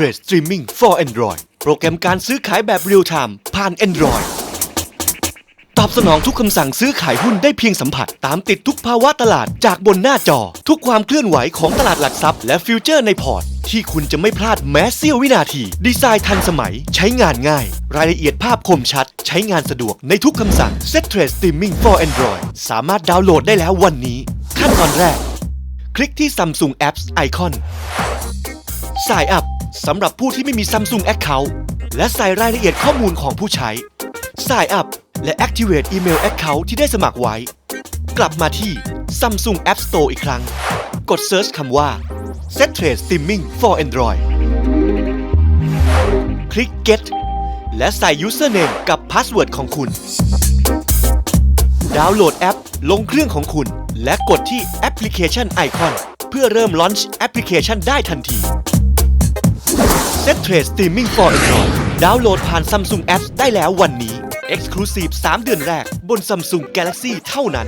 Trade Streaming for Android โปรแกรมการซื้อขายแบบเรียลไทม์ผ่าน Android ตอบสนองทุกคำสั่งซื้อขายหุ้นได้เพียงสัมผัส ตามติดทุกภาวะตลาดจากบนหน้าจอ ทุกความเคลื่อนไหวของตลาดหลักทรัพย์และฟิวเจอร์ในพอร์ต ที่คุณจะไม่พลาดแม้เสี้ยววินาที ดีไซน์ทันสมัย ใช้งานง่าย รายละเอียดภาพคมชัด ใช้งานสะดวกในทุกคำสั่ง Set Trade Streaming for Android สามารถดาวน์โหลดได้แล้ววันนี้ ขั้นตอนแรก คลิกที่ Samsung Apps ไอคอน สายอับสำหรับผู้ที่ไม่มี Samsung Account และใส่รายละเอียดข้อมูลของผู้ใช้ สายอับและ Activate Email Account ที่ได้สมัครไว้ กลับมาที่ Samsung App Store อีกครั้ง กด Search คำว่า Set Trade Streaming for Android คลิก Get และใส่ Username กับ Password ของคุณ ดาวน์โหลดแอป ลงเครื่องของคุณ และกดที่แอปพลิเคชันไอคอนเพื่อเริ่มลอนช์แอปพลิเคชันได้ทันที Set Trade Streaming for Android ดาวน์โหลดผ่าน Samsung Apps ได้แล้ววันนี้ Exclusive 3 เดือนแรกบน Samsung Galaxy เท่านั้น